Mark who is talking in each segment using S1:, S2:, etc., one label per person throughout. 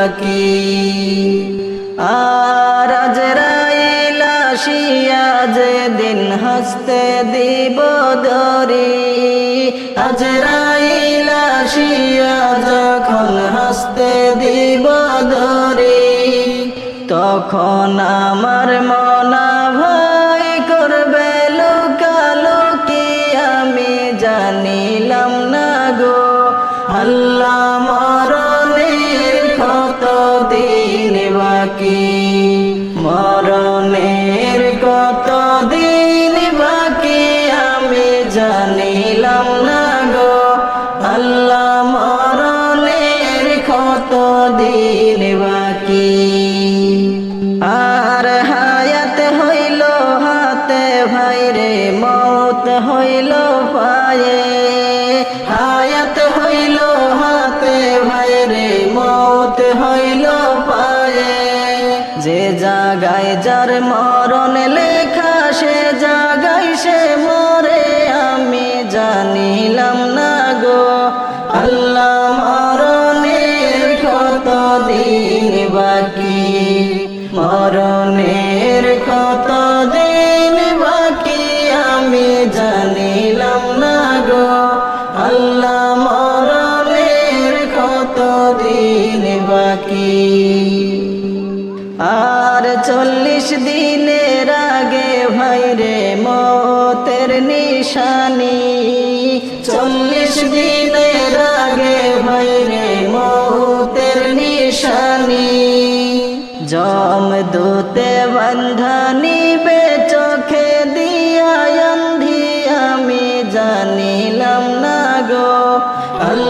S1: বাকি আর আজরাইল যে দিন হস্তে দিব দরি আজরাইল আসিয়া যখন হস্তে দিব দরি তখন আমার মনা হইল পায়ে, হায়াত হইল হাতে ভাইরে, মত হইল পায়ে। যে জাগায় যার মরণ লেখা, সে জাগায় সে মরে, আমি জানিলাম আর চল্লিশ দিনের আগে ভাই ভাইরে মতের নিশানি। চল্লিশ দিনের আগে ভাই ভাইরে মতের নিশানি। জম দূতে বন্ধনিবে চোখে দিয়া আমি জানিলাম না গো। আল্লাহ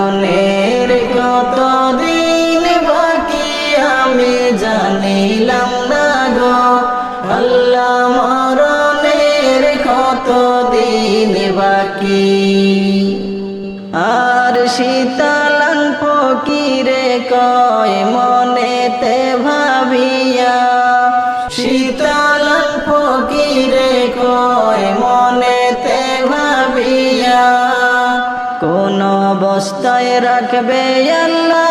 S1: মরণের কত দিন বাকি? আর শীতলান ফকিরে কয় মনেতে ভাবিয়া শীতলান ফকিরে কয় মনেতে ভাবিয়া, কোন অবস্থায় রাখবে আল্লাহ